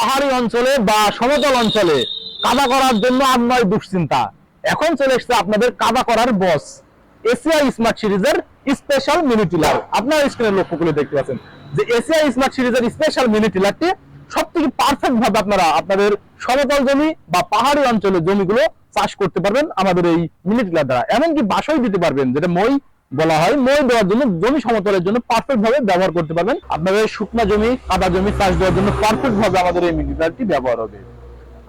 পাহাড়ি অঞ্চলে বা সমতল অঞ্চলে কাদা করার জন্য আর দুশ্চিন্তা। এখন চলে এসেছে আপনাদের কাদা করার বস এশিয়া স্মার্ট সিরিজের স্পেশাল মিনি টিলার আপনারা স্ক্রিনে লক্ষ্য করে দেখতে পাচ্ছেন যে এশিয়া স্মার্ট সিরিজের স্পেশাল মিনি টিলারটি সব থেকে পারফেক্ট ভাবে আপনারা আপনাদের সমতল জমি বা পাহাড়ি অঞ্চলের জমিগুলো চাষ করতে পারবেন আমাদের এই মিনি টিলার দ্বারা। এমনকি বাসায় দিতে পারবেন, যেটা মই বলা হয় মই দেওয়ার জন্য জমি সমতলের জন্য পারফেক্ট ভাবে ব্যবহার করতে পারবেন। আপনাদের শুকনা জমি, কাদা জমি, চাষ দেওয়ার জন্য পারফেক্ট ভাবে আমাদের এই মিনি টিলারটি ব্যবহার হবে।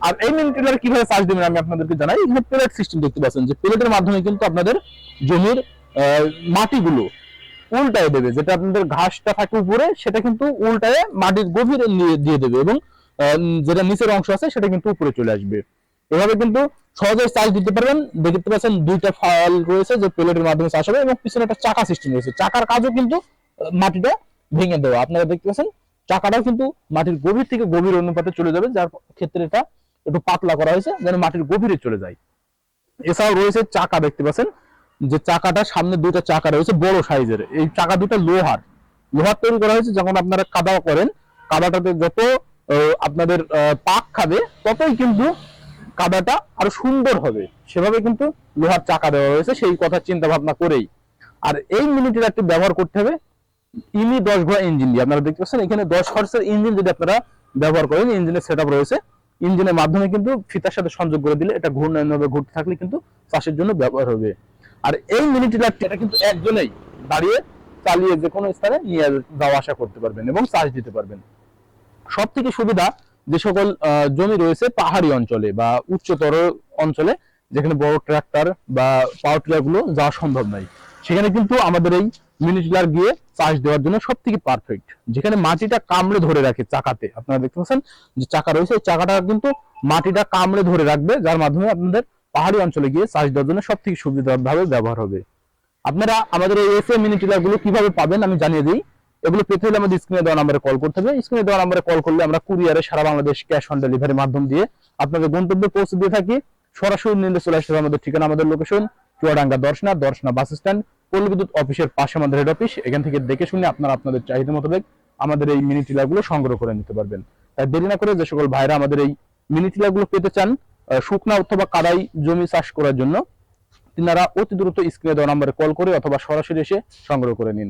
আর এই মিনি টিলার কীভাবে চাষ দেবেন আমি আপনাদেরকে জানাই, এখানে প্লেট সিস্টেম দেখতে পাচ্ছেন যে প্লেটের মাধ্যমে কিন্তু আপনাদের জমির মাটিগুলো উল্টায় দেবে। যেটা আপনাদের ঘাসটা থাকে উপরে, সেটা কিন্তু উল্টায় মাটির গভীরে দিয়ে দেবে এবং যেটা নিচের অংশ আছে, সেটা কিন্তু উপরে চলে আসবে। এভাবে কিন্তু সহজে চার্জ দিতে পারবেন। দেখতে পাচ্ছেন দুইটা ফল রয়েছে যে প্লেটের মাধ্যমে চাষ হবে এবং পিছনে একটা চাকা সিস্টেম রয়েছে চাকার কাজও কিন্তু মাটিটা ভেঙে দেওয়া। আপনারা দেখতে পাচ্ছেন, চাকাটাও কিন্তু মাটির গভীর থেকে গভীর অনুপাতে চলে যাবে, যার ক্ষেত্রে এটা একটু পাতলা করা হয়েছে, যেন মাটির গভীরে চলে যায়। এছাড়াও রয়েছে চাকা, দেখতে পাচ্ছেন, যে চাকাটা সামনে দুইটা চাকা রয়েছে, বড় সাইজের এই চাকা দুটো লোহার। লোহার তৈরি করা হয়েছে যখন আপনারা কাদা করেন, কাদাটাতে যত আপনাদের পাক খাবে, ততই কিন্তু কাদাটা আরও সুন্দর হবে। সেভাবে কিন্তু লোহার চাকা দেওয়া হয়েছে সেই কথা চিন্তা ভাবনা করেই। আর এই মিনিটিরারটি ব্যবহার করতে হবে ইমি দশ ঘোড়া ইঞ্জিন দিয়ে। আপনারা দেখতে পাচ্ছেন, এখানে দশ হর্সের ইঞ্জিন যদি আপনারা ব্যবহার করেন, ইঞ্জিনের সেট রয়েছে। ইঞ্জিনের মাধ্যমে কিন্তু ফিতার সাথে সংযোগ করে দিলে এটা ঘূর্ণায়নভাবে ঘুরতে থাকলে কিন্তু চাষের জন্য ব্যবহার হবে। আর এই মিনি টিলারটি এটা কিন্তু একজনেই দাঁড়িয়ে চালিয়ে যে কোনো স্থানে নিয়ে যাওয়া আসা করতে পারবেন এবং চাষ দিতে পারবেন। সব থেকে সুবিধা যে সকল জমি রয়েছে পাহাড়ি অঞ্চলে বা উচ্চতর অঞ্চলে, যেখানে বড় ট্রাক্টর বা পাওয়ার টিলারগুলো যাওয়া সম্ভব নয়। সেখানে কিন্তু আমাদের এই মিনি টিলার গিয়ে চাষ দেওয়ার জন্য সব থেকে পারফেক্ট যেখানে মাটিটা কামড়ে ধরে রাখে চাকাতে। আপনারা দেখতে পাচ্ছেন যে চাকা রয়েছে, এই চাকাটা কিন্তু মাটিটা কামড়ে ধরে রাখবে, যার মাধ্যমে আপনাদের পাহাড়ি অঞ্চলে গিয়ে চাষ দেওয়ার জন্য সব থেকে সুবিধাভাবে ব্যবহার হবে। আপনারা আমাদের এই এফএ মিনি টিলারগুলো কীভাবে পাবেন আমি জানিয়ে দিই। এগুলো পেতে হলে আমাদের স্ক্রিনে দেওয়া নাম্বারে কল করতে হবে। স্ক্রিনে দেওয়া নাম্বারে কল করলে আমরা কুরিয়ারে সারা বাংলাদেশ ক্যাশ অন ডেলিভারি মাধ্যম দিয়ে আপনাদের গন্তব্যে পৌঁছে দিয়ে থাকি। সরাসরি নিলে চলে আসতে আমাদের ঠিকানা, আমাদের location Chuadanga Darshana Darshana bus stand পল্লী বিদ্যুৎ অফিসের পাশে আমাদের হেড অফিস এখান থেকে দেখে শুনে আপনারা আপনাদের চাহিদা মোতাবেক আমাদের এই মিনি টিলারগুলো সংগ্রহ করে নিতে পারবেন। তাই দেরি না করে যে সকল ভাইরা আমাদের এই মিনি টিলারগুলো পেতে চান শুকনা অথবা কাদাই জমি চাষ করার জন্য, তিনারা অতি দ্রুত স্ক্রিনে দেওয়া নম্বরে কল করে অথবা সরাসরি এসে সংগ্রহ করে নিন।